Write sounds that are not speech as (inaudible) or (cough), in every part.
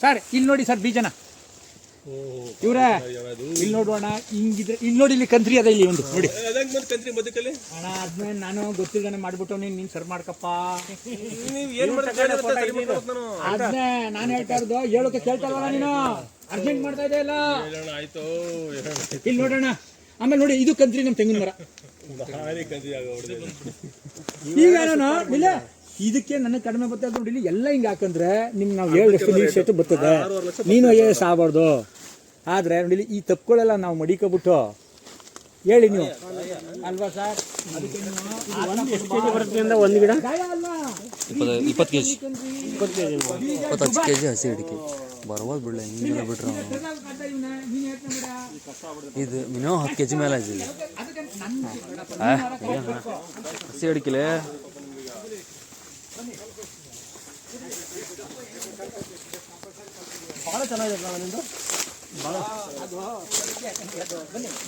Sir ಇಲ್ಲಿ ನೋಡಿ sir ಬೀಜನ. ಇವ್ರೆ ಇಲ್ಲಿ ನೋಡೋಣ ಹಿಂಗಿದ್ರೆ ಇಲ್ಲಿ ನೋಡಿ ಇಲ್ಲಿ ಕಂತ್ರಿ ಅದ ಇಲ್ಲಿ ಒಂದು ನೋಡಿ. ಅದಂಗ್ ಬಂದ್ ಕಂತ್ರಿ ಬದುಕಲ್ಲಿ? ಅಣ್ಣ ಅದ್ಮೇಲೆ ನಾನು ಗೊತ್ತಿಲ್ಲದೇ ಮಾಡ್ಬಿಟ್ಟು ನೀನ್ ನೀನ್ ಸರ್ ಮಾಡ್ಕಪ್ಪ. ಅಂತ ನಾನು. ಹೇಳ್ತಾ ಇರೋದು ಹೇಳೋಕೆ ಕೇಳ್ತಾ ಇಲ್ವಲ್ಲ ನೀನು? ಅರ್ಜೆಂಟ್ ಮಾಡ್ತಾ ಇದೆ ಇಲ್ಲ ನೋಡೋಣ ಆಮೇಲೆ ನೋಡಿ ಇದು ಕಂತ್ರಿ ನಮ್ಮ ತೆಂಗಿನ ಮರ. ಈಗ ನಾನು ಇಲ್ಲ? ಇದಕ್ಕೆ ನನಗೆ ಕಡಿಮೆ ಬರ್ತದೆ ನೋಡಿ ಇಲ್ಲಿ ಎಲ್ಲ ಹಿಂಗೆ ಹಾಕಂದ್ರೆ ನಿಮ್ಗೆ ನಾವು ಹೇಳಿದಷ್ಟು ನೀರು ಸೇತು ಬರ್ತದೆ. ನೀನು ಐ ಎಸ್ ಆಗಬಾರ್ದು. ಆದ್ರೆ ನೋಡಿ ಇಲ್ಲಿ ಈ ತಪ್ಪುಗಳೆಲ್ಲ ನಾವು ಮಡಿಕೊಬಿಟ್ಟು ಹೇಳಿ ನೀವು. ಅಲ್ವಾ ಸರ್? ಒಂದು ಗಿಡ? ಇಪ್ಪತ್ತು ಕೆ ಜಿ ಇಪ್ಪತ್ತು ಕೆ ಜಿ ಹಸಿ ಅಡಿಕೆ. ಬರ್ಬೋದು ಬಿಡ್ಲ ಹಿಂಗೆಲ್ಲ ಬಿಟ್ರೆ ಇದು ಮಿನಿಮಮ್ ಹತ್ತು ಕೆ ಜಿ ಮೇಲೆ ಇದು ಹಸಿ ಅಡಿಕೆಲೆ ಬಹಳ ಚೆನ್ನಾಗಿದೆ ಭಾಳ ಅದು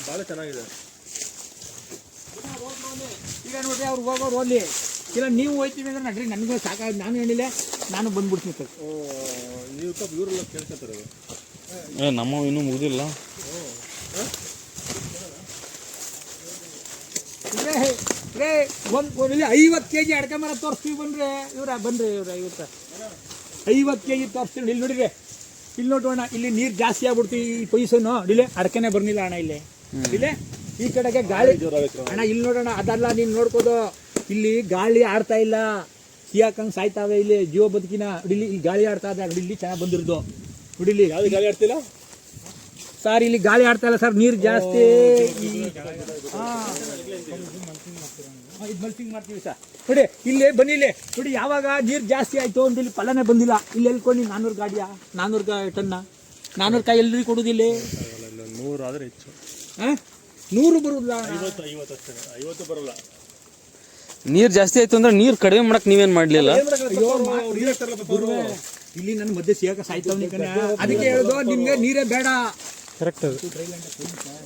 ಭಾಳ ಚೆನ್ನಾಗಿದೆ. ಈಗ ನೋಡ್ರಿ ಅವ್ರು ಹೋಗೋರು ಹೋಗ್ಲಿ ಇಲ್ಲ ನೀವು ಹೋಯ್ತೀವಿ ಅಂದ್ರೆ ನಡ್ರಿ ನನಗೂ ಸಾಕಾಗ ನಾನು ಹೇಳಿಲ್ಲ ನಾನು ಬಂದ್ಬಿಡ್ತೀನಿ ಸರ್. ಓ ನೀವು ಸ್ವಲ್ಪ ಇವರೆಲ್ಲ ಕೇಳ್ಕೊತಾರೆ. ಏ ನಮ್ಮ ಇನ್ನೂ ಮುಗಿದಿಲ್ಲ. ರೇ ರೇ ಒಂದು ಇಲ್ಲಿ ಐವತ್ತು ಕೆ ಜಿ ಅಡ್ಕೆ ಮರ ತೋರಿಸ್ತೀವಿ ಬನ್ರಿ ಇವ್ರ ಬನ್ರಿ ಇವ್ರ ಐವತ್ತು ಐವತ್ತು ಕೆ ಜಿ ತೋರಿಸ್ತೀನಿ ಇಲ್ಲಿ ನೋಡಿರಿ ಇಲ್ಲಿ ನೋಡೋಣ ಇಲ್ಲಿ ನೀರು ಜಾಸ್ತಿ ಆಗ್ಬಿಡ್ತು ಈ ಪೈಸನು ಇಲ್ಲಿ ಅಡಕೆನೆ ಬರ್ನಿಲ್ಲ ಅಣ್ಣ ಇಲ್ಲಿ. ಇಲ್ಲಿ ಈ ಕಡೆಗೆ ಗಾಳಿ ಅಣ್ಣ ಇಲ್ಲಿ ನೋಡೋಣ ಅದಲ್ಲ ನೀನು ನೋಡ್ಕೋದು. ಇಲ್ಲಿ ಗಾಳಿ ಆಡ್ತಾ ಇಲ್ಲ. ಸಿಯಾಕಂಗ್ ಸಾಯ್ತಾವೆ ಇಲ್ಲಿ ಜೀವ ಬದುಕಿನ ಹುಡಿಲಿ ಇಲ್ಲಿ ಗಾಳಿ ಆಡ್ತಾ ಇದೆ. ಇಲ್ಲಿ ಚೆನ್ನಾಗಿ ಬಂದಿರೋದು. ಹುಡಿಲಿ. ಗಾಳಿ ಆಡ್ತಿಲ್ಲ? ಸರ್ ಇಲ್ಲಿ ಗಾಳಿ ಆಡ್ತಾ ಇಲ್ಲ ಸರ್ ನೀರು ಜಾಸ್ತಿ. ಇದು ಮಲ್ಸಿಂಗ್ ಮಾಡ್ತೀವಿ ಸರ್. ನೋಡಿ ಇಲ್ಲಿ ಬನ್ನಿ ಇಲ್ಲಿ. ನೋಡಿ ಯಾವಾಗ ನೀರು ಜಾಸ್ತಿ ಆಯ್ತು ಅಂತ ಇಲ್ಲಿ ಫಲನೇ ಬಂದಿಲ್ಲ. ಇಲ್ಲಿ ಎಲ್ಕೊಂಡು ನಾನ್ನೂರು ಗಾಡಿಯಾ? ನಾನ್ನೂರು ಗಾ ಟನ್ನ? ನಾನ್ನೂರು ಕಾಯಿ ಎಲ್ಲರಿಗೂ ಕೊಡೋದಿಲ್ಲ ನೂರು ಆದರೆ ಹೆಚ್ಚು. ಹಾಂ ನೂರು ಬರೋದಿಲ್ಲ ಐವತ್ತು ಐವತ್ತು ಅಷ್ಟೇ. ಐವತ್ತು ಬರಲ್ಲ. ನೀರು ಜಾಸ್ತಿ ಆಯ್ತು ಅಂದ್ರೆ ನೀರು ಕಡಿಮೆ ಮಾಡಕ್ ನೀವೇನ್ ಮಾಡ್ಲಿಲ್ಲ? ಇಲ್ಲಿ ನನ್ನ ಮಧ್ಯೆ ಸಿಗಕ್ಕೆ ಸಾಯ್ತಾವ್ ಅದಕ್ಕೆ ಹೇಳೋದು ನಿಮ್ಗೆ ನೀರೇ ಬೇಡ. ಕರೆಕ್ಟ್ ಅದು.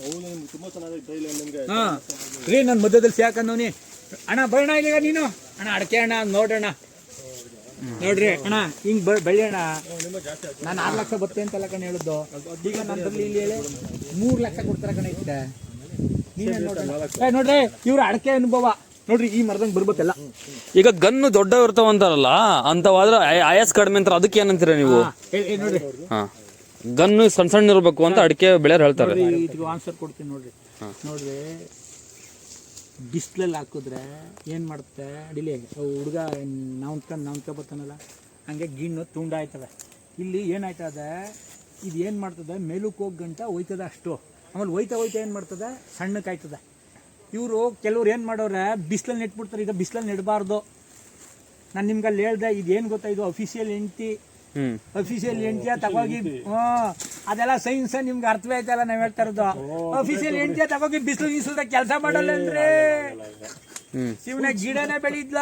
ಅವನು ತುಂಬಾ ಚೆನ್ನಾಗಿದೆ ಡೈಲಿ ನಿಮ್ಗೆ ಹಾ. ರೀ ನನ್ನ ಮಧ್ಯದಲ್ಲಿ ಸಿಗಾಕಂದವ್ನಿ ಅಣ್ಣ ಬರೋಣ ಇಲ್ಲಿಗ ನೀನು? ಅಣ್ಣ ಅಡಕೆ ಅಣ್ಣ ನೋಡೋಣ ನೋಡ್ರಿ ಅಣ್ಣ ಹಿಂಗ್ ಬೆಳೆಯೋಣ ನಾನು ಆರು ಲಕ್ಷ ಬತ್ತೆ ಅಂತಲ್ಲ ಕಣ ಹೇಳಿದ್ದು. ಈಗ ನನ್ನಲ್ಲಿ ಬರ್ಲಿ ಇಲ್ಲಿ ಹೇಳಿ ಮೂರು ಲಕ್ಷ ಕೊಡ್ತಾರ ಕಣ ಇತ್ತೆ ನೀನೇ ನೋಡ್ರಿ. ಇವ್ರ ಅಡಕೆ ಅನುಭವ. ನೋಡ್ರಿ ಈ ಮರದಂಗ್ ಬರ್ಬೇಕಲ್ಲ. ಈಗ ಗನ್ನು ದೊಡ್ಡ ಇರ್ತಾವ ಅಂತಾರಲ್ಲ ಅಂತವಾದ್ರೆ ಆಯ- ಆಯಾಸ್ ಕಡಿಮೆ ಅಂತಾರ ಅದಕ್ಕೆ ಏನಂತೀರ ನೀವು ನೋಡ್ರಿ. ಹಾ. ಗನ್ನು ಸಣ್ಣ ಸಣ್ಣ ಇರಬೇಕು ಅಂತ ಅಡಿಕೆ ಬೆಳೆಯರ್ ಹೇಳ್ತಾರೆ. ನೋಡ್ರಿ ಇದಕ್ಕೆ ಆನ್ಸರ್ ಕೊಡ್ತೀನಿ ನೋಡ್ರಿ. ನೋಡ್ರಿ ಬಿಸಿಲಲ್ಲಿ ಹಾಕಿದ್ರೆ ಏನು ಮಾಡುತ್ತೆ? ಅಡಿಲಿ ಹುಡುಗ ನಾವ್ಕೊಂಡು ನಾವ್ಕ ಬರ್ತಾನಲ್ಲ ಹಂಗೆ ಗಿಣ್ಣು ತುಂಡ ಆಯ್ತದೆ. ಇಲ್ಲಿ ಏನಾಯ್ತದೆ ಇದು ಏನು ಮಾಡ್ತದೆ? ಮೇಲಕ್ಕೆ ಹೋಗಿ ಗಂಟ ಹೋಯ್ತದ ಅಷ್ಟು. ಆಮೇಲೆ ಹೋಯ್ತಾ ಹೋಯ್ತಾ ಏನು ಮಾಡ್ತದೆ? ಸಣ್ಣಕ್ಕೆ ಆಯ್ತದೆ. ಇವರು ಕೆಲವ್ರು ಏನು ಮಾಡೋರೆ ಬಿಸಿಲಲ್ಲಿ ನೆಟ್ಬಿಡ್ತಾರೆ. ಈಗ ಬಿಸಿಲಲ್ಲಿ ನೆಡಬಾರ್ದು. ನಾನು ನಿಮ್ಗೆ ಅಲ್ಲಿ ಹೇಳ್ದೆ ಇದೇನು ಗೊತ್ತಾ? ಇದು ಅಫಿಷಿಯಲ್ ಹ್ಮ್ ಅಫಿಷಿಯಲ್ ಎಂಟಿಯ ತಗೋಗಿ ಹ್ಮ್. ಅದೆಲ್ಲ ಸೈನ್ಸ್ ನಿಮ್ಗೆ ಅರ್ಥವೇ ಆಯ್ತಲ್ಲ ನಾವ್ ಹೇಳ್ತಾ ಇರೋದು. ಅಫಿಷಿಯಲ್ ಎಂಟಿಯ ತಗೋಗಿ ಬಿಸಿಲು ಗೀಸಲ್ದ ಕೆಲಸ ಮಾಡಲ್ಲ ಅಂದ್ರೆ ಹ್ಮ್. ಶಿವನ ಗಿಡನೇ ಬೆಳಿದ್ಲ.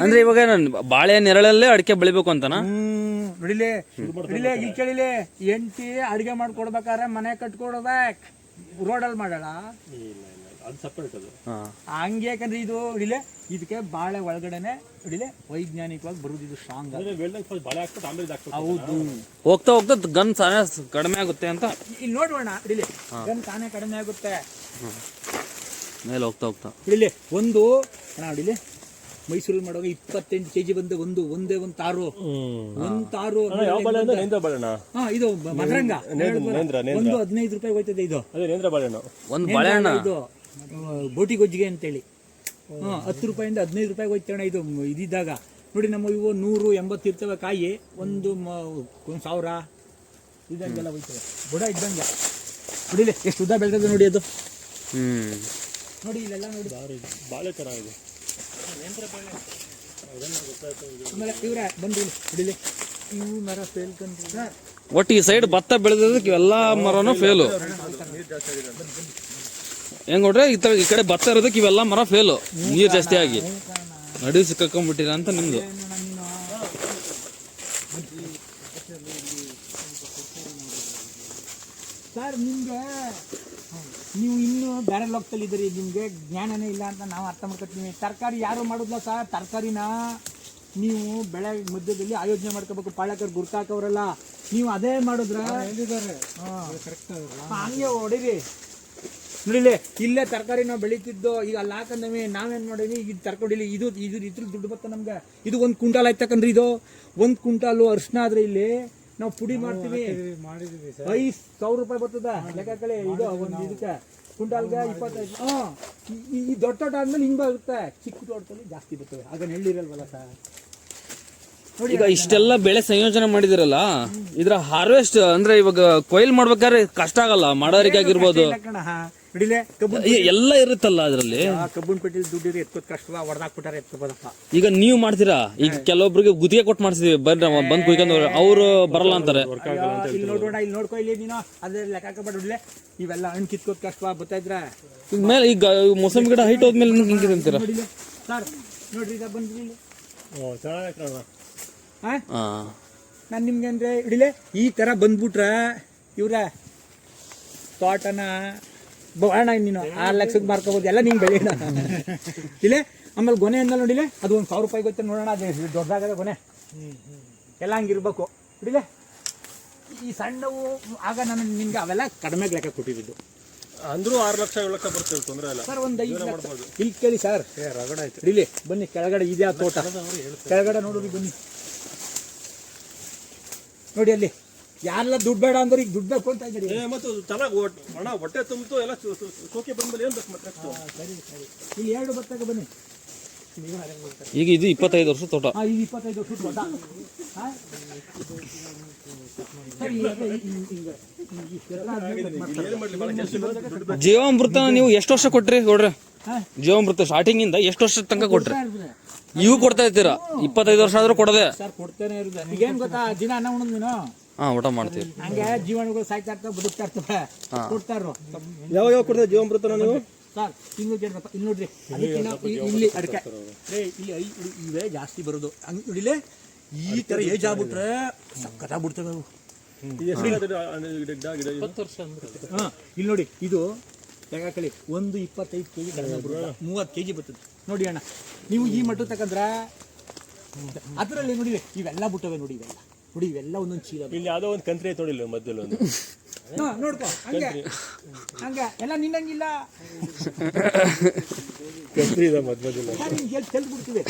ಅಂದ್ರೆ ಇವಾಗ ನಾನು ಬಾಳೆ ನೆರಳಲ್ಲೇ ಅಡಿಕೆ ಬೆಳಿಬೇಕು ಅಂತನಾ? ಹ್ಮ್. ನೋಡಿಲಿ ಕೇಳಿಲಿ ಎಂಟಿ ಅಡಿಗೆ ಮಾಡ್ಕೊಡ್ಬೇಕಾದ್ರೆ ಮನೆ ಕಟ್ಕೊಡ್ಬೇಕ್ ರೋಡಲ್ಲಿ ಮಾಡಲ್ಲ? ಅದು ಸಪ್ರೇಟ್ ಅದು. ಹಾ. ಹಂಗೆ ಯಾಕಂದ್ರೆ ಇದು ನೋಡಿಲೆ ಇದಕ್ಕೆ ಬಾಳೆ ಒಳಗಡೆನೆ ನೋಡಿಲೆ ವೈಜ್ಞಾನಿಕವಾಗಿ ಬರುದು ಇದು ಸ್ಟ್ರಾಂಗ್ ಅಂದ್ರೆ ಬೆಳ್ದಂಗೆ ಫಸ್ಟ್ ಬಾಳೆ ಹಾಕ್ಬಿಟ್ಟು ಆಮೇಲೆ ಇದು ಹೌದು. ಹೋಗ್ತಾ ಹೋಗ್ತಾ ಗನ್ ಸಾನೆ ಕಡಿಮೆ ಆಗುತ್ತೆ ಅಂತ? ಇಲ್ಲಿ ನೋಡೋಣ ನೋಡಿಲಿ ಗನ್ ತಾನೇ ಕಡಿಮೆ ಆಗುತ್ತೆ. ಮೇಲೆ ಹೋಗ್ತಾ ಹೋಗ್ತಾ. ಇಲ್ಲಿ ಒಂದು ಅಣ್ಣ ನೋಡಿಲಿ ಮೈಸೂರಲ್ಲಿ ಮಾಡುವಾಗ ಇಪ್ಪತ್ತೆಂಟು ಕೆಜಿ ಬಂದ ಒಂದು ಒಂದೇ ಒಂದು ತಾರು. ಒಂದ್ ತಾರು ಯಾವ ಬಾಳೆ ಅಂದ್ರೆ ನೇಂದ್ರ ಬಾಳೆಣ್ಣ ಹಾ ಇದು ಮದರಂಗ. ಒಂದು ಹದಿನೈದು ರೂಪಾಯಿ ಹೋಯ್ತದೆ ಇದು. ಅದೇ ನೇಂದ್ರ ಒಂದ್ ಬಾಳೆಹಣ್ಣ ಇದು. ಬೋಟಿ ಗೊಜ್ಜಿಗೆ ಅಂತೇಳಿ. ಹಾಂ ಹತ್ತು ರೂಪಾಯಿಂದ ಹದಿನೈದು ರೂಪಾಯಿ ಹೋಯ್ತಣ್ಣ ಇದು ಇದಿದ್ದಾಗ. ನೋಡಿ ನಮ್ಮ ಇವು ನೂರು ಎಂಬತ್ತು ಇರ್ತವೆ ಕಾಯಿ ಒಂದು ಮ- ಒಂದು ಸಾವಿರ. ಇದಂಗೆಲ್ಲ ಹೋಯ್ತವೆ. ಬುಡ ಇದ್ದಂಗೆ. ನೋಡಿಲಿ ಎಷ್ಟು ಉದ್ದ ಬೆಳೆದ ನೋಡಿ ಅದು. ಹ್ಞೂ ನೋಡಿ ಇಲ್ಲೆಲ್ಲ ನೋಡಿ. ಬಾಳೆ ಚೆನ್ನಾಗಿದೆ ಆಮೇಲೆ ಇವ್ರೆ ಬಂದು ಇವು ಮರ ಒಟ್ಟು ಈ ಸೈಡ್ ಭತ್ತ ಬೆಳೆದಿದ್ದಕ್ಕೆ ಇವೆಲ್ಲ ಮರನೂ ಫೇಲು ಹೆಂಗ್ ನೋಡ್ರೆ ಈ ತರ- ಈ ಕಡೆ ಭತ್ತ ಇರೋದಕ್ಕೆ ಇವೆಲ್ಲ ಮರ ಫೇಲು ನೀರ್ ಜಾಸ್ತಿ ಆಗಿ. ನಡಿ ಸಿಕ್ಕಾಕೊಂಡ್ಬಿಟ್ಟಿರ ಅಂತ ನಿಮ್ದು. ಸರ್ ನಿಮ್ಗೆ ನೀವು ಇನ್ನೂ ಬೇರೆ ಲೋಕದಲ್ಲಿ ಇದ್ದೀರಿ ನಿಮ್ಗೆ ಜ್ಞಾನನೇ ಇಲ್ಲ ಅಂತ ನಾವು ಅರ್ಥ ಮಾಡ್ಕೊತೀವಿ. ತರಕಾರಿ ಯಾರು ಮಾಡೋದಿಲ್ಲ ಸರ್ ತರಕಾರಿನ ನೀವು ಬೆಳೆ ಮಧ್ಯದಲ್ಲಿ ಆಯೋಜನೆ ಮಾಡ್ಕೋಬೇಕು. ಪಾಳಕರ್ ಗುರ್ತಾಕವ್ರಲ್ಲ ನೀವು ಅದೇ ಮಾಡಿದ್ರ ಹಂಗೆ ಹೊಡಿರಿ. ನೋಡಿಲಿ ಇಲ್ಲೇ ತರಕಾರಿ ನಾವು ಬೆಳೀತಿದ್ದು ಈಗ ಅಲ್ಲಿ ಹಾಕಂದವಿ ನಾವೇನ್ ಮಾಡೀವಿ? ಈಗ ತರ್ಕೊಡಿಲಿ ಇದು ಇದು ಇದ್ರ ದುಡ್ಡು ಬತ್ತ ನಮ್ಗೆ. ಇದು ಒಂದು ಕುಂಟಾಲ್ ಆಯ್ತಕ್ಕಂದ್ರೆ ಇದು? ಒಂದು ಕುಂಟಾಲು ಅರ್ಶಿನ ಆದ್ರೆ ಇಲ್ಲಿ ನಾವು ಪುಡಿ ಮಾಡ್ತೀವಿ. ಐದು ಸಾವಿರ ರೂಪಾಯಿ ಬರ್ತದ. ಲೆಕ್ಕ ಕಳೆ ಇದು ಒಂದು ಇದಕ್ಕೆ. ಕುಂಟಾಲ್ಗೆ ಇಪ್ಪತ್ತೈದು ಹಾಂ ಈ ದೊಡ್ಡ ದೊಡ್ಡ ಆದ್ಮೇಲೆ ಹಿಂಗೆ ಬರುತ್ತೆ. ಚಿಕ್ಕ ತೋಟದಲ್ಲಿ ಜಾಸ್ತಿ ಬರ್ತವೆ ಆಗ ನೆಳ್ಳಿರಲ್ವಲ್ಲ ಸರ್? ಈಗ ಇಷ್ಟೆಲ್ಲ ಬೆಳೆ ಸಂಯೋಜನೆ ಮಾಡಿದಿರಲ್ಲ ಇದ್ರ ಹಾರ್ವೆಸ್ಟ್ ಅಂದ್ರೆ ಇವಾಗ ಕೊಯ್ಲ್ ಮಾಡ್ಬೇಕಾದ್ರೆ ಕಷ್ಟ ಆಗಲ್ಲ ಮಾಡೋರಿಗೆ ಆಗಿರ್ಬೋದು ಬಿಡಿಲೆ ಕಬ್ಬು ಎಲ್ಲ ಇರುತ್ತಲ್ಲ ಅದ್ರಲ್ಲಿ ಕಬ್ಬನ್ ಪೆಟ್ಟಿಲ್ ದುಡ್ಡಿದ್ರೆ ಎತ್ಕೋದ್ ಕಷ್ಟ ಹೊಡೆದಾಕ್ಬಿಟ್ಟಾರೆ ಎತ್ಕೋಬೋದಪ್ಪ ಈಗ ನೀವು ಮಾಡ್ತೀರಾ ಈಗ ಕೆಲವೊಬ್ರಿಗೆ ಗುತ್ತಿಗೆ ಕೊಟ್ಟು ಮಾಡ್ಸಿದೀವಿ ಬರ್ರಿ ನಾವು ಬಂದ್ ಕುಯ್ಕೊಂಡು ಅವ್ರು ಬರಲ್ಲ ಅಂತಾರೆ ಇಲ್ಲಿ ನೋಡೋಣ ಇಲ್ಲಿ ನೋಡ್ಕೊ ಇಲ್ಲಿ ನೀನು ಅದೇ ಲೆಕ್ಕ ಹಾಕಬೇಡ ಇವೆಲ್ಲ ಹಣ್ಣು ಕಿತ್ಕೋದ್ ಕಷ್ಟವಾ ಗೊತ್ತಾಯ್ತ್ರ ಈಗ ಮೇಲೆ ಈಗ ಮೋಸಂಬಿ ಗಿಡ ಹೈಟ್ ಹೋದ್ಮೇಲೆ ಹಿಂಗಿದೆ ಅಂತೀರಾ ಸರ್ ನೋಡ್ರಿ ಈಗ ಬಂದ್ರಿ ಓ ಚೆನ್ನಾಗಿ ನಾನು ನಿಮ್ಗೆ ಅಂದರೆ ಹಿಡಿಲೆ ಈ ಥರ ಬಂದ್ಬಿಟ್ರೆ ಇವ್ರ ತೋಟನ ಬಣ ನೀನು ಆರು ಲಕ್ಷಕ್ಕೆ ಮಾರ್ಕೋಬೋದು ಎಲ್ಲ ನಿಂಗೆ ಬೆಳೆ ಇಲ್ಲೇ ಆಮೇಲೆ ಗೊನೆ ಅಂದ ನೋಡಿಲೆ ಅದು ಒಂದು ಸಾವಿರ ರೂಪಾಯಿ ಗೊತ್ತೆ ನೋಡೋಣ ಅದು ದೊಡ್ಡದಾಗದ ಗೊನೆ. ಎಲ್ಲ ಹಂಗಿರ್ಬೇಕು ಇಡಿಲೆ ಈ ಸಣ್ಣವು ಆಗ ನಾನು ನಿಮ್ಗೆ ಅವೆಲ್ಲ ಕಡಿಮೆ ಲೆಕ್ಕ ಕೊಟ್ಟಿದ್ದು. ಅಂದ್ರೂ ಆರು ಲಕ್ಷ ಏಳು ಲಕ್ಷ ಬರ್ತೇವೆ ತೊಂದರೆ ಇಲ್ಲ. ಸರ್ ಒಂದು ಐದು ಲಕ್ಷ. ಇಲ್ಲಿ ಕೇಳಿ ಸರ್. ರಗಡಾಯ್ತು ಹಿಡಿಲಿ ಬನ್ನಿ ಕೆಳಗಡೆ ಇದೆಯಾ ತೋಟ? ಕೆಳಗಡೆ ನೋಡೋದು ಬನ್ನಿ. ನೋಡಿ ಅಲ್ಲಿ. ಯಾರೆಲ್ಲ ದುಡ್ಡು ಬೇಡ ಅಂದ್ರೆ ಈಗ ದುಡ್ಡು ಬೇಕು ಅಂತ ಇದ್ದೀರಿ. ಏ ಮತ್ತು ಚೆನ್ನಾಗಿ ಹಣ ಹೊಟ್ಟೆ ತುಂಬಿತು ಎಲ್ಲ ಸೋಕೆ ಬಂದ್ಮೇಲೆ ಏನು ಬೇಕು ಮತ್ತೆ? ಸರಿ ಸರಿ. ಇಲ್ಲಿ ಎರಡು ಬತ್ತಾಗ ಬನ್ನಿ. ಈಗ ಇದು ಇಪ್ಪತ್ತೈದು ವರ್ಷ ತೋಟ. ಈಗ ಇಪ್ಪತ್ತೈದು ವರ್ಷ ಮಾಡ್ತಾರೆ. ಜೀವಾಮೃತ ನೀವು ಎಷ್ಟು ವರ್ಷ ಕೊಟ್ರಿ ನೋಡ್ರಿ? ಜೀವಾಮೃತ ಸ್ಟಾರ್ಟಿಂಗ್ ಇಂದ ಎಷ್ಟು ವರ್ಷ ತನಕ ಕೊಟ್ರಿ. ಇವು ಕೊಡ್ತಾ ಇರ್ತೀರಾ ಇಪ್ಪತ್ತೈದು ವರ್ಷ ಆದ್ರೂ ಕೊಡದೆ? ಸರ್ ಕೊಡ್ತಾನೆ ಇರೋದು ಈಗೇನ್ ಗೊತ್ತಾ? ದಿನ ಅನ್ನ ಉಣ್ಣದ್ ನೀನು? ಹಾ ಊಟ ಮಾಡ್ತೀವಿ. ಹಂಗೆ ಜೀವನಗಳು ಸಾಯ್ತಾ ಇರ್ತವೆ ಬದುಕ್ತಾ ಇರ್ತವೆ. ಯಾವಾಗ ಯಾವ ಯಾವ ಕೊಡ್ತದೆ ಜೀವಾಮೃತನ ನೀವು? ಸರ್ ಇನ್ನು ಕೇಳ್ರಪ್ಪ ಇಲ್ಲಿ ನೋಡ್ರಿ. ಇಲ್ಲಿ ಅಡಿಕೆ. ಇಲ್ಲಿ ಐ ಇವೇ ಜಾಸ್ತಿ ಬರೋದು. ಹಂಗ್ ನೋಡಿಲೆ? ಈ ತರ ಏಜ್ ಆಗ್ಬಿಟ್ರೆ ಸಕ್ಕತ್ತಾಗ್ಬಿಡ್ತವೆ ಅವು? ಹಾ ಇಲ್ಲಿ ನೋಡಿ. ಇದು ತೆಗಾಕಳಿ ಒಂದು ಇಪ್ಪತ್ತೈದು ಕೆ ಜಿ ಮೂವತ್ತು ಕೆ ಜಿ ಬರ್ತದೆ. ನೋಡಿ ಅಣ್ಣ ನೀವು ಈ ಮಟ್ಟ ತಕಂದ್ರ ಅದರಲ್ಲಿ ನೋಡಿ ಇವೆಲ್ಲ ಬಿಟ್ಟವೆ ನೋಡಿ ಇವೆಲ್ಲ. ನೋಡಿ ಇವೆಲ್ಲ ಒಂದೊಂದು ಚೀಲ ಇಲ್ಲಿ ಯಾವುದೋ ಒಂದು ಕಂತ್ರಿ ಐತೆ ನೋಡಿಲ್ಲ ಮಧ್ಯದಲ್ಲಿ ಒಂದು? (laughs) ಹಾ ನೋಡ್ಕೊ ಹಂಗೆ. ಹಂಗೆ ಎಲ್ಲ ನಿನ್ನಂಗಿಲ್ಲ. ಕಂತ್ರಿ ಇದೆ ಮಧ್ಯದಲ್ಲಿ. ಚೆಲ್ ಬಿಡ್ತೀವಿ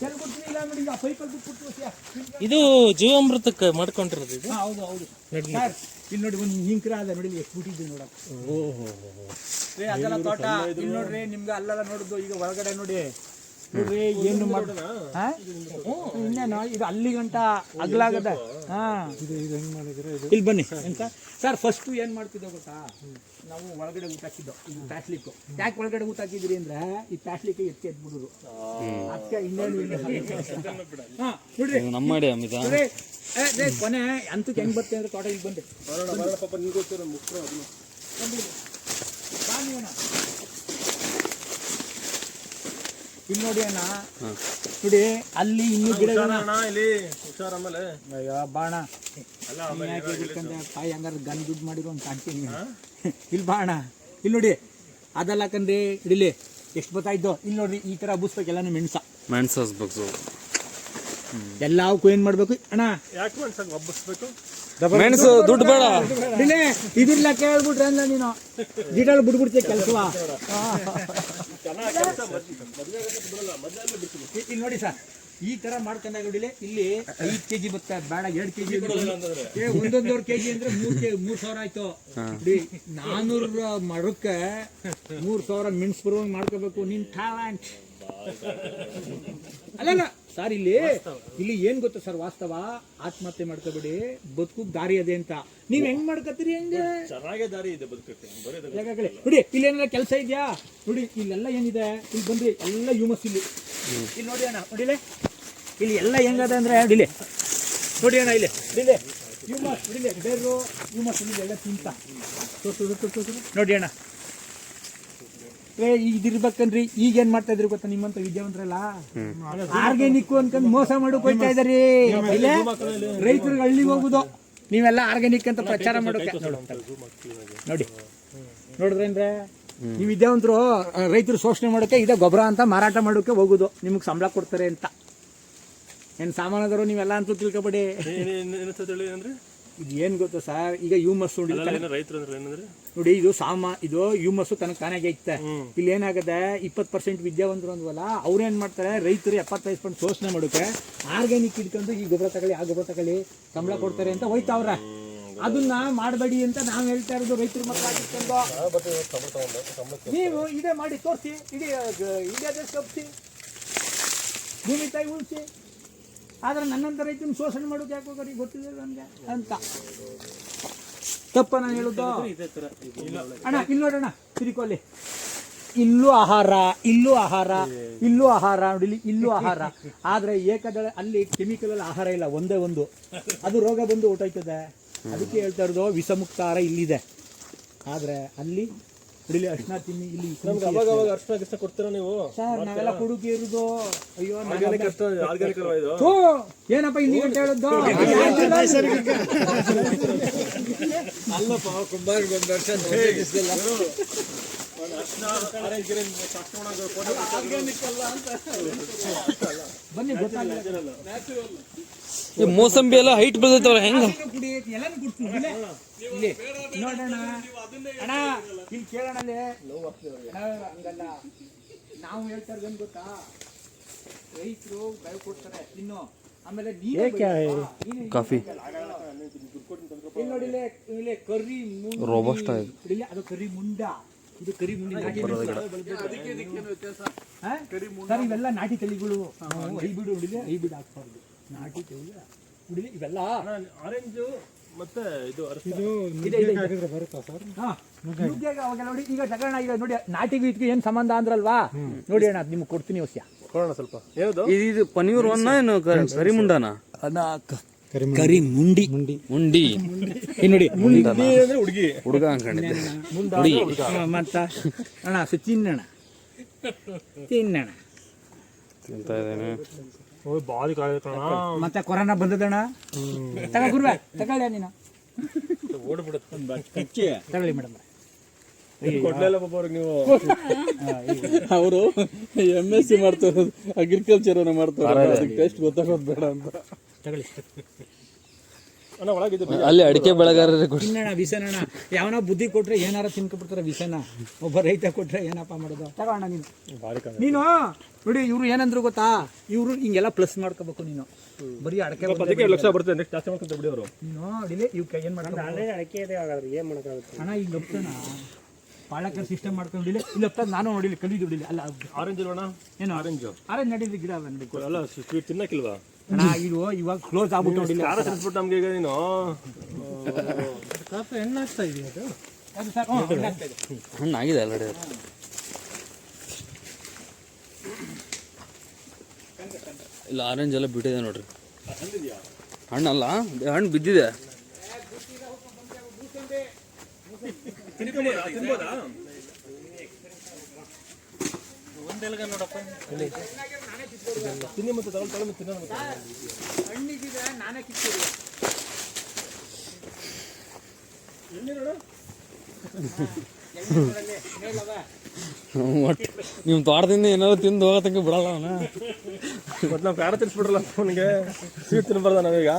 ಚೆಲ್ ಬಿಡ್ತೀವಿ ಇಲ್ಲ ನೋಡಿ ಆ ಪೈಪಲ್ಲಿ ಬಿಟ್ಬಿಟ್ಟು. ಇದು ಜೀವಾಮೃತಕ್ಕೆ ಮಾಡ್ಕೊಂಡಿರೋದು ಇದು? ಹಾ, ಹೌದು ಹೌದು. ಸರ್ ಇಲ್ಲಿ ನೋಡಿ ಒಂದು ಹಿಂಕ್ರ ಅದ ನೋಡಿ ಎಷ್ಟು ಬಿಟ್ಟಿದ್ದೀವಿ ನೋಡಪ್ಪ. ಓಹೋ ಅದೆಲ್ಲ ತೋಟ. ಇಲ್ಲಿ ನೋಡ್ರಿ ನಿಮ್ಗೆ ಅಲ್ಲೆಲ್ಲ ನೋಡುದು ಈಗ ಹೊರಗಡೆ ನೋಡಿ. ನೋಡ್ರಿ ಏನು ಮಾಡ ಇನ್ನೇನು ಇದು ಅಲ್ಲಿ ಗಂಟ ಅಗ್ಲಾಗದ. ಹಾ. ಇಲ್ಲಿ ಬನ್ನಿ. ಎಂತ? ಸರ್ ಫಸ್ಟು ಏನು ಮಾಡ್ತಿದ್ದೋ ಗೊತ್ತಾ? ನಾವು ಒಳಗಡೆ ಊಟ ಹಾಕಿದ್ದೋ ಇದು ಪ್ಯಾಸ್ಲಿಕ್ ಯಾಕೆ ಒಳಗಡೆ ಊಟ ಹಾಕಿದ್ರಿ ಅಂದ್ರೆ ಈ ಪ್ಯಾಸ್ಲಿಕ್ ಎತ್ತಿ ಎದ್ಬಿಡುದು ಅದಕ್ಕೆ ಇನ್ನೇನು ಇಲ್ಲ. ಹಾ ನೋಡ್ರಿ ನಮ್ಮ ಮಾಡಿ ಅಮಿತ. ಕೊನೆ ಅಂತಕ್ಕೆ ಹೆಂಗ್ ಬರ್ತೀನಿ ಅಂದ್ರೆ ತೋಟ ಇಲ್ಲಿ ಬಂದೆ ಬರೋಣ ಪಾಪ ನಿಂಗೆ ಗೊತ್ತಿರೋ ಮುಖ್ಯ ಇಲ್ಲಿ ನೋಡಿ ಅಣ್ಣ. ನೋಡಿ ಅಲ್ಲಿ ಇನ್ನು ಗಿಡ ಹುಷಾರಣ್ಣ ಇಲ್ಲಿ ಹುಷಾರ ಆಮೇಲೆ. ಅಯ್ಯೋ ಬಾಣ ತಾಯಿ ಹಂಗಾರೆ ಗನ್ ದುಡ್ಡು ಮಾಡಿರೋ ಅಂತ ಕಾಣ್ತೀನಿ (laughs) ಇಲ್ಲಿ ಬಾಣ ಇಲ್ಲಿ ನೋಡಿ ಅದೆಲ್ಲ ಕಂಡ್ರಿ ಇಡಿಲಿ ಎಷ್ಟು ಗೊತ್ತಾಯ್ತು? ಇಲ್ಲಿ ನೋಡ್ರಿ ಈ ತರ ಹಬ್ಬಿಸ್ಬೇಕು ಎಲ್ಲಾನು ಮೆಣಸ. ಮೆಣಸ ಹಸ್ಬೇಕು. ಎಲ್ಲವಕ್ಕೂ ಏನ್ ಮಾಡ್ಬೇಕು? ಅಣ್ಣ. ಯಾಕೆ ಮೆಣಸ ಹಬ್ಬಿಸ್ಬೇಕು ಮೆಣಸು ದುಡ್ಡು ಬೇಡ. ಇಲ್ಲೇ ಇದಿರ್ಲ ಕೇಳ್ಬಿಟ್ರೆ ಅಂದ್ರೆ ನೀನು. ಗಿಡ ಬಿಡ್ಬಿಡ್ತೀಯ ಕೆಲಸವ? ಇಲ್ಲಿ. ನೋಡಿ ಸರ್ ಈ ತರ ಮಾಡ್ಕೊಂಡಾಗ ನೋಡಿಲೆ ಇಲ್ಲಿ ಐದ್ ಕೆಜಿ ಬತ್ತ ಬೇಡ ಎರಡ್ ಕೆಜಿ ಒಂದೊಂದೂವರೆ ಕೆಜಿ ಅಂದ್ರೆ ಮೂರ್ ಕೆ ಮೂರ್ ಸಾವಿರ ಆಯ್ತು. ನಾನೂರ ಮರಕ್ಕೆ ಮೂರ್ ಸಾವಿರ ಮೆಣಸ್ ಬರುವಂಗ್ ಮಾಡ್ಕೋಬೇಕು ನಿನ್ ಟ್ಯಾಲೆಂಟ್ ಅಲ್ಲಲ್ಲ ಸರ್ ಇಲ್ಲಿ ಇಲ್ಲಿ ಏನ್ ಗೊತ್ತಾ ಸರ್ ವಾಸ್ತವ? ಆತ್ಮಹತ್ಯೆ ಮಾಡ್ಕೋಬೇಡಿ ಬದುಕು ದಾರಿ ಅದೇ ಅಂತ. ನೀವ್ ಹೆಂಗ್ ಮಾಡ್ಕೋತೀರಿ ಹೆಂಗೆ? ಚೆನ್ನಾಗೇ ದಾರಿ ಇದೆ ಬದುಕಕ್ಕೆ ನೋಡಿ ಇಲ್ಲಿ ಏನಾರ ಕೆಲಸ ಇದೆಯಾ? ನೋಡಿ ಇಲ್ಲೆಲ್ಲ ಏನಿದೆ? ಇಲ್ಲಿ ಬಂದ್ರಿ ಎಲ್ಲ ಹ್ಯೂಮಸ್ ಇಲ್ಲಿ. ಇಲ್ಲಿ ನೋಡಿ ಅಣ್ಣ ನೋಡಿಲೆ ಇಲ್ಲಿ. ಎಲ್ಲ ಹೆಂಗದ ಅಂದ್ರೆ ನೋಡಿಲೆ ನೋಡಿ ಅಣ್ಣ ಇಲ್ಲಿ. ಇಲ್ಲಿ. ಹ್ಯೂಮಸ್ ನೋಡಿಲೆ ಬೇರು ಹ್ಯೂಮಸ್ ಇಲ್ಲಿ ಎಲ್ಲ ತಿಂತ. ನೋಡಿ ಅಣ್ಣ. ಇದಿರ್ಬೇಕನ್ರಿ ಈಗ ಏನ್ ಮಾಡ್ತಾ ಇದ್ರಿ ಗೊತ್ತಾ ನಿಮ್ಮಂತ ವಿದ್ಯಾವಂತರಲ್ಲ? ಆರ್ಗ್ಯಾನಿಕ್ ಅನ್ಕೊಂಡ್ ಮೋಸ ಮಾಡೋಕ್ ಹೋಗ್ತಾ ಇದಾರಿ. ರೈತರಿಗೆ ಹಳ್ಳಿಗೆ ಹೋಗುದು. ನೀವೆಲ್ಲ ಆರ್ಗ್ಯಾನಿಕ್ ಅಂತ ಪ್ರಚಾರ ಮಾಡೋಕೆ. ನೋಡಿ. ನೋಡಿದ್ರೇನ್ರೆ ನೀವು ವಿದ್ಯಾವಂತರು ರೈತರು ಶೋಷಣೆ ಮಾಡೋಕೆ ಇದೇ ಗೊಬ್ಬರ ಅಂತ ಮಾರಾಟ ಮಾಡೋಕೆ ಹೋಗುದು. ನಿಮಗೆ ಸಂಬಳ ಕೊಡ್ತಾರೆ ಅಂತ. ಏನು ಸಾಮಾನ್ಯದವರು ನೀವೆಲ್ಲ ಅಂತೂ ತಿಳ್ಕೊಬೇಡಿ. ಏನ್ ಗೊತ್ತಾ ಸರ್ ಈಗ ಯು ಮಸ್ ರೈತರು ಅಂದ್ರೆ ಏನಂದ್ರೆ? ನೋಡಿ ಇದು ಸಾಮಾ ಇದು ಹ್ಯೂಮಸ್ ತನಕ ತಾನಾಗೆ ಐತೆ ಇಲ್ಲಿ ಏನಾಗದೆ ಇಪ್ಪತ್ತು ಪರ್ಸೆಂಟ್ ವಿದ್ಯಾವಂತರು ಅಂದ್ವಲ್ಲ ಅವ್ರೇನ್ ಮಾಡ್ತಾರೆ ರೈತರು ಎಪ್ಪತ್ತೈದು ಪರ್ಸೆಂಟ್ ಶೋಷಣೆ ಮಾಡೋಕೆ ಆರ್ಗ್ಯಾನಿಕ್ ಇಟ್ಕೊಂಡು ಈ ಗೊಬ್ಬರ ತಗೊಳ್ಳಿ ಆ ಗೊಬ್ಬರ ತಗೊಳ್ಳಿ ಸಂಬಳ ಕೊಡ್ತಾರೆ ಅಂತ ಹೋಯ್ತಾವ್ರ. ಅದನ್ನ ಮಾಡಬೇಡಿ ಅಂತ ನಾವು ಹೇಳ್ತಾ ಇರೋದು ರೈತರು ಮಕ್ಕಳು ನೀವು ಇದೇ ಮಾಡಿ ತೋರಿಸಿ ಇಡೀ ದೇಶ ತಪ್ಪಿಸಿ ಭೂಮಿ ತಾಯಿ ಉಳಿಸಿ. ಆದ್ರೆ ನನ್ನಂತ ರೈತನ ಶೋಷಣೆ ಮಾಡೋಕೆ ಯಾಕೆ ಹೋಗೋರಿ ಗೊತ್ತಿದೆ ನನಗೆ ಅಂತ. ತಪ್ಪ ನಾನು ಹೇಳುದು? ಅಣ್ಣ ಇಲ್ಲಿ ನೋಡಣ್ಣ ತಿರುಕೊಳ್ಳಿ ಇಲ್ಲೂ ಆಹಾರ ಇಲ್ಲೂ ಆಹಾರ ಇಲ್ಲೂ ಆಹಾರ ನೋಡಿ ಇಲ್ಲಿ ಇಲ್ಲೂ ಆಹಾರ. ಆದ್ರೆ ಏಕದಳ ಅಲ್ಲಿ ಕೆಮಿಕಲ್ ಅಲ್ಲಿ ಆಹಾರ ಇಲ್ಲ ಒಂದೇ ಒಂದು. ಅದು ರೋಗ ಬಂದು ಊಟೈತದೆ ಅದಕ್ಕೆ ಹೇಳ್ತಾ ಇರೋದು ವಿಷಮುಕ್ತ ಆಹಾರ ಇಲ್ಲಿದೆ. ಆದ್ರೆ ಅಲ್ಲಿ ನೋಡಿ ಇಲ್ಲಿ ಅರ್ಶಿನ ತಿನ್ನಿ ಇಲ್ಲಿ ಅವಾಗ ಅವಾಗ ಅರ್ಶನ ಕೊಡ್ತೀರಾ ನೀವು? ಸರ್ ನಾವೆಲ್ಲ ಹುಡುಗಿ ಇರುದು. ಅಯ್ಯೋ ಆರ್ಗ್ಯಾನಿಕ್ ಅರ್ಥ ಆರ್ಗ್ಯಾನಿಕ್ ಅಲ್ವಾ ಇದು ಏನಪ್ಪ ಇಲ್ಲಿ ಅಂತ ಹೇಳೋದು ಬನ್ನಿ ವರ್ಷ ಈ ಮೋಸಂಬಿ ಎಲ್ಲ ಹೈಟ್ ಬೆಳೆದೈತವ್ರ ಹೆಂಗ? ನೋಡೋಣ. ಅಣ್ಣ ಇಲ್ಲಿ ಕೇಳೋಣ ಹಂಗಲ್ಲ. ನಾವು ಹೇಳ್ತಾ ಇರೋದು ಗೊತ್ತಾ? ರೈತರು ಬೆಳೆ ಕೊಡ್ತಾರೆ. ಇನ್ನು ಆಮೇಲೆ ನೀನು ಕಾಫಿ. ಇಲ್ಲಿ ನೋಡಿ ಇಲ್ಲಿ ಇಲ್ಲಿ ಕರಿ ಮುಂಡಿ. Robusta ಇದು. ಇಲ್ಲಿ ಅದು ಕರಿ ಮುಂಡ. ಇದು ಕರಿ ಮುಂಡಿ ನಾಟಿ? ಸರ್ ಇವೆಲ್ಲ ನಾಟಿ ತಳಿಗಳು. ಹೈಬ್ರಿಡ್ ಹುಡುಗಿ ಹೈಬ್ರಿಡ್ ಹಾಕ್ಬಾರ್ದು. ನಾಟಿ ತಳಿ ಹುಡುಗಿ ಇವೆಲ್ಲ. ಆರೆಂಜ್ ಮತ್ತೆ ಇದು ಅರ್ಶನ ಇದೆ, ಇದೆ, ಇದೆ. ಹಾ, ನುಗ್ಗೆಗೆ. ಅವಾಗೆಲ್ಲ ನೋಡಿ ಈಗ ತಗೋಣ ಈಗ ನೋಡಿ ನಾಟಿಗೂ ಇದಕ್ಕೆ ಏನ್ ಸಂಬಂಧ ಅಂದ್ರಲ್ವಾ? ನೋಡಿ ಅಣ್ಣ ನಿಮ್ಗೆ ಕೊಡ್ತೀನಿ ಅವಶ್ಯ ಕೊಡೋಣ ಸ್ವಲ್ಪ. ಇದು ಪನೀರ್ ಒನ್ನ ಏನು ಕ- ಕರಿಮುಂಡನ ಕರಿ ಮುಂಡಿ. ಮುಂಡಿ. ನೋಡಿ ಅಂದ್ರೆ ಹುಡುಗಿ. ಹುಡುಗ. ಅನ್ಕೊಂಡಿದ್ದೆ. ಹಾ, ಮತ್ತ. ಅಣ್ಣ ಸು ತಿನ್ನಣ ತಿನ್ನಣ ತಿಂತ ಇದ್ದೇನೆ. ಮತ್ತೆ ಕೊರೋನಾ ಬಂದದಣ್ಣ? ತಗ ಗುರುವೆ ತಗೊಳ್ಳಿ ನೀನು. ಓಡ್ಬಿಡುತ್ತೆ. ತಗೊಳ್ಳಿ ಮೇಡಮ್. ನೀವು. ಅವರು ಎಂ ಎಸ್ ಸಿ ಮಾಡ್ತಾರೆ ಅಗ್ರಿಕಲ್ಚರ್ ಮಾಡ್ತಾರೆ. ಟೆಸ್ಟ್ ಗೊತ್ತಾಗೋದು ಬೇಡ ಅಂತ. ತಗೊಳ್ಳಿ. ಅಣ್ಣ ಒಳಗಿದೆ ಅಲ್ಲಿ ಅಡಿಕೆ ಬೆಳೆಗಾರರಿಗೆ ಕೊಡಿ. ತಿನ್ನಣ ವಿಸನಣ್ಣ ಯಾವನೋ ಬುದ್ಧಿ ಕೊಟ್ರೆ ಏನಾರ ತಿನ್ಕೊಬಿಡ್ತಾರೆ ವಿಷನ ಒಬ್ಬ ರೈತ ಕೊಟ್ರೆ ಏನಪ್ಪ ಮಾಡೋದು? ತಗೋಣ ನೀನು. ನೀನು ನೋಡಿ ಇವ್ರು ಏನಂದ್ರು ಗೊತ್ತಾ? ಇವ್ರು ಹಿಂಗೆಲ್ಲ ಪ್ಲಸ್ ಮಾಡ್ಕೋಬೇಕು ನೀನು. ಬರೀ ಅಡಕೆ ಅದಕ್ಕೆ ಲಕ್ಷ ಬರ್ತದೆ ನೆಕ್ಸ್ಟ್ ಜಾಸ್ತಿ ಮಾಡ್ಕೊಂತ ಬಿಡಿ ಅವರು. ನೀನು ಅಡಿಲೆ ಇವ್ ಏನ್ ಮಾಡ್ಕೊಂಡು ಅಡಕೆ ಇದೆ ಹಾಗಾದ್ರೆ ಏನ್ ಮಾಡಕ್ಕಾಗುತ್ತೆ? ಅಣ್ಣ ಈಗ ಲಪ್ತನ ಪಾಳಕ ಸಿಸ್ಟಮ್ ಮಾಡ್ಕೊಂಡು ಇಲ್ಲಿ ಇಲ್ಲಿ ನಾನು ನೋಡಿಲ್ಲ ಕಲಿದು ಬಿಡಿಲ್ಲ ಅಲ್ಲ ಆರೆಂಜ್ ಇಲ್ವಣ್ಣ? ಏನು? ಆರೆಂಜ್ ಆರೆಂಜ್ ನಡೀಲಿ ಗಿಡ ಬಂದ್ಬಿಟ್ಟು. ಅಲ್ಲ ಸ್ವೀಟ್ ತಿನ್ನಕ್ಕಿಲ್ವಾ? ಅಣ್ಣ ಇದು ಇವಾಗ ಕ್ಲೋಸ್ ಆಗ್ಬಿಟ್ಟು ನೋಡಿ ಖಾರ ತಿನ್ಸ್ಬಿಟ್ಟು ನಮ್ಗೆ ಈಗ ನೀನು. ಕಾಫಿ ಹೆಣ್ಣಾಗ್ತಾ ಇದೆಯಾ ಅದು? ಅದು ಸರ್ ಹಣ್ಣು ಆಗಿದೆ ಆಲ್ರೆಡಿ ಇಲ್ಲ ಆರೆಂಜ್ ಎಲ್ಲ ಬಿಟ್ಟಿದೆ ನೋಡ್ರಿ. ಹಣ್ಣಲ್ಲ? ಹಣ್ಣು ಬಿದ್ದಿದೆ. ತಿನ್ನಿ ಮತ್ತೆ ತಗೊಂಡು ತಗೊಂಡು ತಿನ್ನೋಣ ಮತ್ತೆ ಹಣ್ಣಿಗಿದೆ ನಾನೇ ಕಿತ್ತೀರಿ ಒಟ್ಟು ನಿಮ್ಮ ತೋಟದಿಂದ ಏನಾದ್ರು ತಿಂದು ಹೋಗತ್ತಂಗೆ ಬಿಡಲ್ಲ ಅವನ. ಮತ್ತೆ ನಾವು ಖಾರ ತಿನ್ಸ್ಬಿಟ್ರಲ್ಲ ಅವನಿಗೆ. ಸ್ವೀಟ್ ತಿನ್ಬಾರ್ದ ನಾವೀಗ.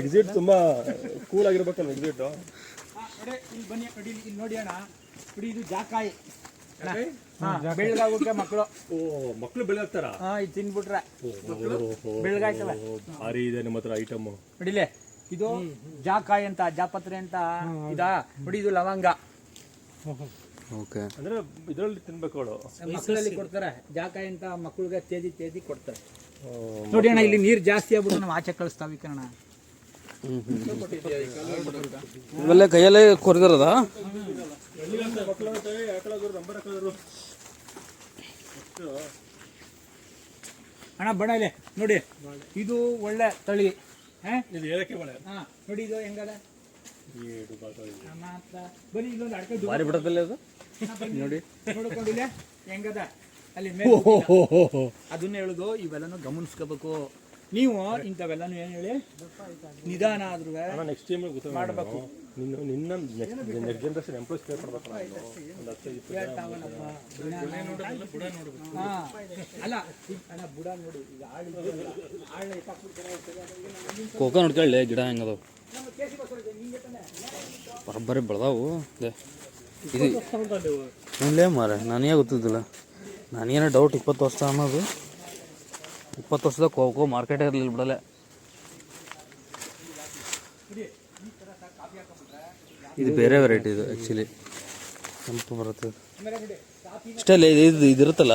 ಎಕ್ಸಿಟ್ ತುಂಬಾ ಕೂಲ್ ಆಗಿರ್ಬೇಕಲ್ಲ ಎಕ್ಸಿಟ್ ನೋಡಿ ಇಲ್ಲಿ ಬನ್ನಿ ಇಲ್ಲಿ ಇಲ್ಲಿ ನೋಡಿ ಅಣ್ಣ. ಇದು ಜಾಕಾಯಿ. ಬೆಳಗಾಗೋಕೆ ಮಕ್ಕಳು ಓ ಮಕ್ಳು ಬೆಳೆಯಾಗ್ತಾರ ಹಾ ಇದು ತಿನ್ಬಿಟ್ರೆ. ಬೆಳಗಾಯ್ತವೆ. ಭಾರಿ ಇದೆ ನಿಮ್ಮ ಹತ್ರ ಐಟಮ್. ನೋಡಿಲೆ ಇದು ಜಾಕಾಯಿ ಅಂತ ಜಾಪತ್ರೆ ಅಂತ ಇದಾ? ನೋಡಿ ಇದು ಲವಂಗ. ಓಕೆ. ಅಂದ್ರೆ ಇದರಲ್ಲಿ ತಿನ್ಬೇಕು ಅವಳು. ಮಕ್ಕಳಲ್ಲಿ ಕೊಡ್ತಾರೆ. ಜಾಕಾಯಿ ಅಂತ ಮಕ್ಕಳಿಗೆ ತೇದಿ ತೇದಿ ಕೊಡ್ತಾರೆ. ನೋಡಿ ಅಣ್ಣ ಇಲ್ಲಿ ನೀರು ಜಾಸ್ತಿ ಆಗ್ಬಿಟ್ಟು ನಾವು ಆಚೆ ಕಳಿಸ್ತಾವಿ ಕಣ ಇವೆಲ್ಲ ಕೈಯಲ್ಲೇ ಕೊರಿದಿರದ? ಅಣ್ಣ ಬಣ ಇಲ್ಲಿ ನೋಡಿ. ಇದು ಒಳ್ಳೆ ತಳಿ. ಹಾ? ಇದು ಏಳಕ್ಕೆ ಬಳೆ. ಹಾ ನೋಡಿ ಇದು ಹೆಂಗದ ಬರೀ ಇಲ್ಲೊಂದು ಅಡ್ಕೆ ಬಾರಿ ಬಿಡತ್ತಲ್ಲ ಅದು? ನೋಡಿ. ನೋಡ್ಕೊಂಡಿಲ್ಲ ಹೆಂಗದ ಅಲ್ಲಿ ಮೇಲೆ ಅದನ್ನ ಹೇಳುದು ಇವೆಲ್ಲನೂ ಗಮನಿಸ್ಕೋಬೇಕು. ನೀವು ಇಂಥವೆಲ್ಲನೂ ಏನು ಹೇಳಿ? ನಿಧಾನ ಆದ್ರೂ ನೆಕ್ಸ್ಟ್ ಟೈಮ್ ಮಾಡಬೇಕು. ನಿನ್ನ ನಿನ್ನ ನೆಕ್ಸ್ಟ್ ಜನರೇಷನ್ ಎಂಪ್ಲಾಯ್ಸ್ ಕೇರ್ ಮಾಡ್ಬೇಕು. ಒಂದು ಹತ್ತು ಇಪ್ಪತ್ತು ಹಾ. ಅಲ್ಲ ಅಣ್ಣ ಬುಡ ನೋಡಿ. ಈಗ ಆಳು ಆಳು ಕೋಕ ನೋಡ್ಕೊಳ್ಳಿ ಗಿಡ ಹೆಂಗದವು ಬರಬ್ಬರಿ ಬೆಳೆದಾವು. ಇದು ಇಲ್ಲೇ ಮಾರ ನನಗೆ ಗೊತ್ತಿದ್ದಿಲ್ಲ. ನನಗೇನೋ ಡೌಟ್ ಇಪ್ಪತ್ತು ವರ್ಷ ಅನ್ನೋದು. ಇಪ್ಪತ್ತು ವರ್ಷದ ಕೋಕೋ ಮಾರ್ಕೆಟ್ ಇರಲಿಲ್ಲ ಬಿಡಲೆ. ಇದು ಬೇರೆ ವೆರೈಟಿ ಇದು ಆ್ಯಕ್ಚುಲಿ ಕೆಂಪು ಬರುತ್ತೆ. ಇಷ್ಟೇ ಅಲ್ಲ ಇದು ಇದು ಇದಿರುತ್ತಲ್ಲ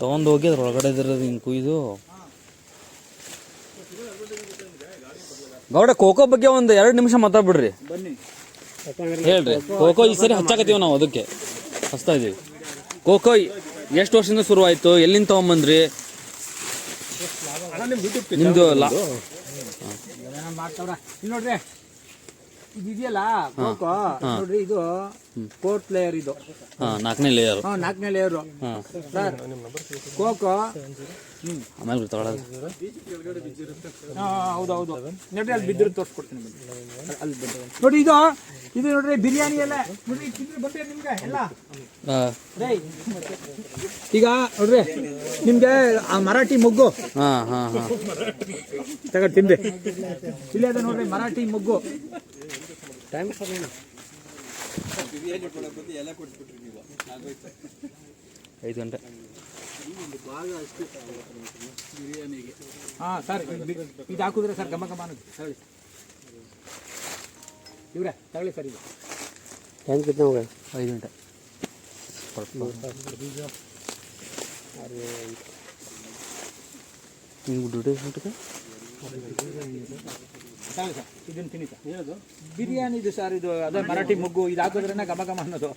ತೊಗೊಂಡು ಹೋಗಿ ಅದ್ರ ಒಳಗಡೆ ಇದಿರೋದು ಹಿಂಗೆ ಕುಯ್ದು. ಗೌಡ ಖೋಖೋ ಬಗ್ಗೆ ಒಂದು ಎರಡು ನಿಮಿಷ ಮಾತಾಡ್ಬಿಡ್ರಿ. ಬನ್ನಿ. ಹೇಳ್ರಿ. ಖೋಖೋ ಈ ಸರಿ ಹಚ್ಚಾಕತ್ತೀವಿ ನಾವು ಅದಕ್ಕೆ. ಹಚ್ತಾ ಇದೀವಿ. ಖೋಖೋ ಎಷ್ಟು ವರ್ಷದಿಂದ ಶುರು ಆಯ್ತು ಎಲ್ಲಿಂದ ತಗೊಂಬಂದ್ರಿ? ನಿಮ್ದು ಲಾ ಏನ ಮಾಡ್ತಾವ್ರ? ಇಲ್ಲಿ ನೋಡ್ರಿ ಇದು ಇದೆಯಲ್ಲ ನೋಡ್ರಿ ಇದು ಫೋರ್ತ್ ಲೇಯರ್ ಇದು. ಹಾಂ ನಾಲ್ಕನೇ ಲೇಯರ್ ಹಾಂ ನಾಲ್ಕನೇ ಲೇಯರು ಹಾಂ. Sir cocoa. ಆಮೇಲೆ ತಗೊಳ್ಳೋದು ಹಾ ಹೌದು ಹೌದು ನೋಡ್ರಿ ಅಲ್ಲಿ ಬಿದ್ದಿರೋ ತೋರಿಸ್ಕೊಡ್ತೀನಿ. ಅಲ್ಲಿ ಬಂದು ನೋಡಿ ಇದು ಇದು ನೋಡ್ರಿ ಬಿರಿಯಾನಿ ಎಲ್ಲ. ನೋಡ್ರಿ ತಿಂದ್ರೆ ಬರ್ತೀರ ನಿಮ್ಗೆ ಎಲ್ಲ. ರೇ. ಈಗ ನೋಡ್ರಿ ನಿಮ್ಗೆ ಆ ಮರಾಠಿ ಮೊಗ್ಗು. ಹಾಂ ಹಾಂ ಹಾಂ. ತಗೊಂಡು ತಿಂದೆ. ಇಲ್ಲೇ ಅದ ನೋಡ್ರಿ ಮರಾಠಿ ಮೊಗ್ಗು. ಐದು ಗಂಟೆ. ಹಾಂ ಸರ್ ಇದು ಹಾಕಿದ್ರೆ ಸರ್ ಗಮ ಗಮ ಅನ್ನೋದು. ತಗೊಳ್ಳಿ ಇವ್ರೆ ತಗೊಳ್ಳಿ ಸರ್ ಇದು. ಟೈಮ್ ಕಿತ್ನೆ ಹೋಗ ಐದು ಗಂಟೆ. ನೀವು ಡ್ಯೂಟಿ ಸರ್. ಇದನ್ನು ತಿನ್ನಿ ಹೇಳೋದು ಬಿರಿಯಾನಿ ಇದು ಸರ್ ಇದು ಅದೇ ಮರಾಠಿ ಮೊಗ್ಗು ಇದು ಹಾಕೋದ್ರೆ ಗಮ ಗಮ ಅನ್ನೋದು.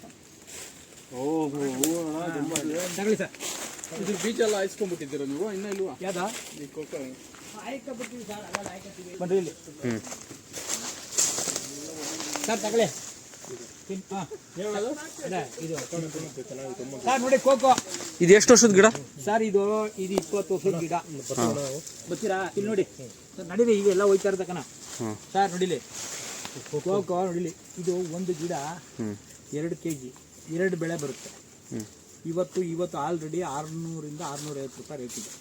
ತಗೊಳ್ಳಿ ಸರ್. ಇದ್ರ ಎಲ್ಲ ಹಾಯಿಸ್ಕೊಂಡ್ಬಿಟ್ಟಿದ್ದೀರಾ ನೀವು? ಇನ್ನೂ ಇಲ್ವಾ? ಯಾವ್ದಾ? ಈ ಇಲ್ಲಿ. ಸರ್ ತಗೊಳ್ಳಿ. ಸರ್ ನೋಡಿ ಕೋಕೋ. ಇದು ಎಷ್ಟು ವರ್ಷದ ಗಿಡ? ಸರ್ ಇದು ಇದು ಇಪ್ಪತ್ತು ವರ್ಷದ ಗಿಡ. ಗೊತ್ತೀರಾ? ಇಲ್ಲಿ ನೋಡಿ. ಸರ್ ನಡೀರಿ ಇವೆಲ್ಲ ಹೋಯ್ತಾ ಇರ್ತಕ್ಕನ ಸರ್ ನೋಡಿಲಿ. ಕೋಕೋ ನೋಡಿಲಿ. ಇದು ಒಂದು ಗಿಡ ಎರಡು ಕೆ ಜಿ ಎರಡು ಬೆಳೆ ಬರುತ್ತೆ. ಇವತ್ತು ಇವತ್ತು ಆಲ್ರೆಡಿ ಆರುನೂರಿಂದ ಆರುನೂರೈವತ್ತು ರೂಪಾಯಿ ರೇಟ್ ಇದೆ.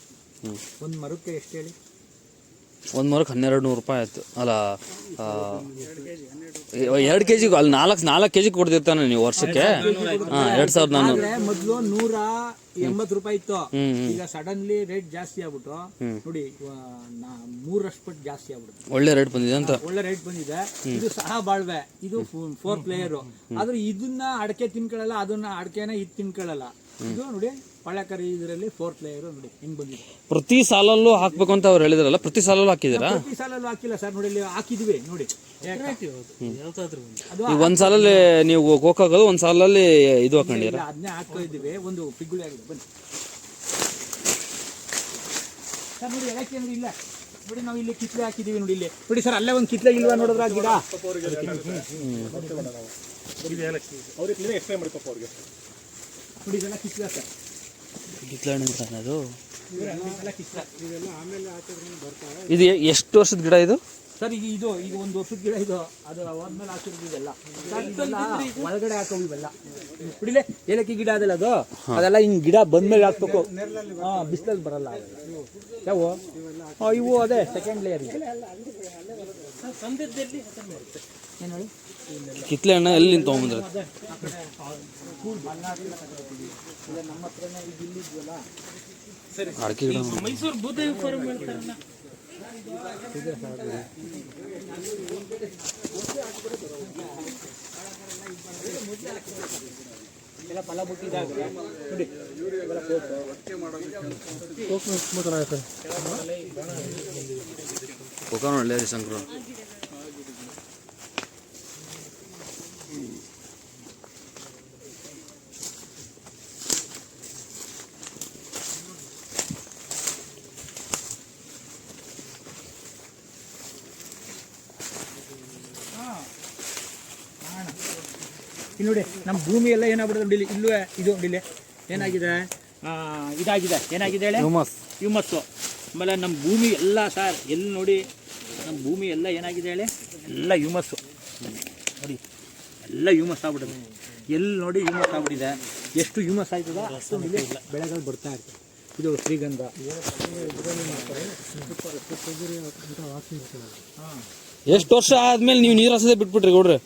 ಒಂದು ಮರಕ್ಕೆ ಎಷ್ಟು ಹೇಳಿ? ಒಂದು ಮರಕ್ಕೆ ಹನ್ನೆರಡು ನೂರು ರೂಪಾಯಿ ಆಯ್ತು. ಅಲ್ಲ ಎರಡು ಕೆ ಜಿಗೂ ಅಲ್ಲಿ ನಾಲ್ಕು ನಾಲ್ಕು ಕೆ ಜಿಗೆ ಕೊಡ್ತಿರ್ತಾನೆ ನೀವು ವರ್ಷಕ್ಕೆ. ಹಾಂ ಎರಡು ಸಾವಿರದ ನಾನ್ನೂರು ಮೊದಲು ನೂರ ಎಂಬತ್ತು ರೂಪಾಯಿ ಇತ್ತು. ಈಗ ಸಡನ್ಲಿ ರೇಟ್ ಜಾಸ್ತಿ ಆಗ್ಬಿಟ್ಟು ನೋಡಿ ಮೂರಷ್ಟು ಪಟ್ಟು ಜಾಸ್ತಿ ಆಗ್ಬಿಡುತ್ತೆ. ಒಳ್ಳೆ ರೇಟ್ ಬಂದಿದೆ ಅಂತ. ಒಳ್ಳೆ ರೇಟ್ ಬಂದಿದೆ. ಇದು ಸಹ ಬಾಳ್ವೆ. ಇದು ಫೋರ್ ಪ್ಲೇಯರು ಆದ್ರೆ ಇದನ್ನ ಅಡಕೆ ತಿನ್ಕೊಳ್ಳಲ್ಲ ಅದನ್ನ ಅಡಕೆನ ಇದು ತಿನ್ಕೊಳ್ಳಲ್ಲ. ಇದು ನೋಡಿ ಪಳ್ಳೆಕರಿ ಇದರಲ್ಲಿ ಫೋರ್ ಪ್ಲೇಯರ್ ನೋಡಿ ಹಿಂಗ್ ಬಂದಿದೆ. ಪ್ರತಿ ಸಾಲಲ್ಲೂ ಹಾಕ್ಬೇಕು ಅಂತ ಅವ್ರು ಹೇಳಿದ್ರಲ್ಲ ಪ್ರತಿ ಸಾಲಲ್ಲೂ ಹಾಕಿದ್ದೀರಾ? ಪ್ರತಿ ಸಾಲಲ್ಲೂ ಹಾಕಿಲ್ಲ ಸರ್ ನೋಡಿ ಇಲ್ಲಿ ಹಾಕಿದ್ವಿ ನೋಡಿ. ಅದು ಈಗ ಒಂದು ಸಾಲಲ್ಲಿ ನೀವು ಹೋಗೋದು ಒಂದ್ ಸಾಲಲ್ಲಿ ಇದು ಹಾಕೊಂಡಿರ ಅದನ್ನೇ ಹಾಕ್ತಾ ಇದ್ದೀವಿ ಒಂದು ಪಿಗ್ಗುಳಿ ಆಗಿದೆ ಬನ್ನಿ. ಸರ್ ನೋಡಿ ಎಳಕ್ಕೆ ಅಂದ್ರೆ ಇಲ್ಲ. ನೋಡಿ ನಾವು ಇಲ್ಲಿ ಕಿತ್ಲೆ ಹಾಕಿದೀವಿ ನೋಡಿ ಇಲ್ಲಿ. ನೋಡಿ ಸರ್ ಅಲ್ಲೇ ಒಂದು ಕಿತ್ಲೆ ಇಲ್ವಾ ನೋಡಿದ್ರ ಗಿಡ ಅವ್ರಿಗೆ ಎಕ್ಸ್ಪ್ಲೈನ್ ಮಾಡಿ ಪಾಪ ಅವ್ರಿಗೆ. ನೋಡಿ ಇದೆಲ್ಲ ಕಿತ್ಲೆ ಸರ್ ಕಿತ್ಲಾಣಿ ಅಂತಾನೆ ಅದು ಇದೆಲ್ಲ ಕಿತ್ಲೆ ಇದು ಎಷ್ಟು ವರ್ಷದ ಗಿಡ ಇದು? ಸರ್ ಈಗ ಇದು ಈಗ ಒಂದು ವರ್ಷದ ಗಿಡ ಇದು. ಅದು ಹೋದ್ಮೇಲೆ ಹಾಕಿರೋದು ಇದೆಲ್ಲ. ಒಳಗಡೆ ಹಾಕೋ ಇವೆಲ್ಲ. ಬಿಡಿಲೆ ಏಲಕ್ಕಿ ಗಿಡ ಅದಲ್ಲ ಅದು? ಅದೆಲ್ಲ ಹಿಂಗ್ ಗಿಡ ಬಂದ್ಮೇಲೆ ಹಾಕ್ಬೇಕು. ಹಾ ಬಿಸಿಲಲ್ಲಿ ಬರಲ್ಲ. ಯಾವ? ಇವು ಅದೇ ಸೆಕೆಂಡ್ ಲೇಯರ್ ಏನು ಹೇಳಿ ಕಿತ್ಲೆ ಹಣ್ಣ ಎಲ್ಲಿ ತೊಗೊಂಬಂದ್ರೆ ಅಡಿಕೆ ಗಿಡ ಮೈಸೂರು ಭೂದೇವಿ ಫಾರಂ ಹೇಳ್ತಾರಲ್ಲ ಎಲ್ಲ ಫಲ ನೋಡಿ ಇವೆಲ್ಲ ಶಂಕರ ಇಲ್ಲಿ ನೋಡಿ ನಮ್ಮ ಭೂಮಿ ಎಲ್ಲ ಏನಾಗ್ಬಿಡುತ್ತೆ ನೋಡಿ ಇಲ್ಲಿ ಇದು ನೋಡಿ ಇಲ್ಲಿ. ಏನಾಗಿದೆ? ಇದಾಗಿದೆ. ಏನಾಗಿದೆ ಹೇಳಿ? ಹ್ಯೂಮಸ್. ಹ್ಯೂಮಸ್ಸು. ಆಮೇಲೆ ನಮ್ಮ ಭೂಮಿ ಎಲ್ಲ ಸರ್ ಎಲ್ಲಿ ನೋಡಿ? ನಮ್ಮ ಭೂಮಿ ಎಲ್ಲ ಏನಾಗಿದೆ ಹೇಳಿ? ಎಲ್ಲ ಹ್ಯೂಮಸ್ಸು. ನೋಡಿ ಎಲ್ಲ ಹ್ಯೂಮಸ್ ಆಗ್ಬಿಟ್ಟಿದೆ. ಎಲ್ಲಿ ನೋಡಿ ಹ್ಯೂಮಸ್ ಆಗ್ಬಿಟ್ಟಿದೆ. ಎಷ್ಟು ಹ್ಯೂಮಸ್ ಆಯ್ತದ? ಅಷ್ಟು ಇಲ್ಲಿ ಬೆಳೆಗಳು ಬರ್ತಾ ಇರ್ತದೆ ಇದು ಶ್ರೀಗಂಧ. ಎಷ್ಟು ವರ್ಷ ಆದ್ಮೇಲೆ ನೀವು ನೀರು ಹಸದೆ ಬಿಟ್ಬಿಟ್ರಿ ಗೌಡ್ರೆ?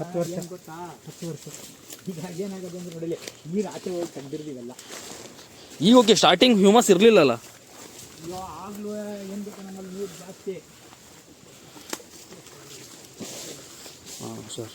ಹತ್ತು ವರ್ಷ. ಗೊತ್ತಾ ಹತ್ತು ವರ್ಷ. ಈಗ ಏನಾಗೋದು ಅಂದ್ರೆ ನೋಡಿಲಿ ನೀರು ಆಚೆ ಹೋಗಿ ತೆಗ್ದಿರ್ತೀವಲ್ಲ. ಈಗ ಓಕೆ ಸ್ಟಾರ್ಟಿಂಗ್ ಹ್ಯೂಮಸ್ ಇರಲಿಲ್ಲಲ್ಲ? ಅಯ್ಯೋ ಆಗ್ಲೂ ಏನು ಗೊತ್ತಾ ನಮ್ಮಲ್ಲಿ ನೀರು ಜಾಸ್ತಿ. ಹಾಂ ಸರ್.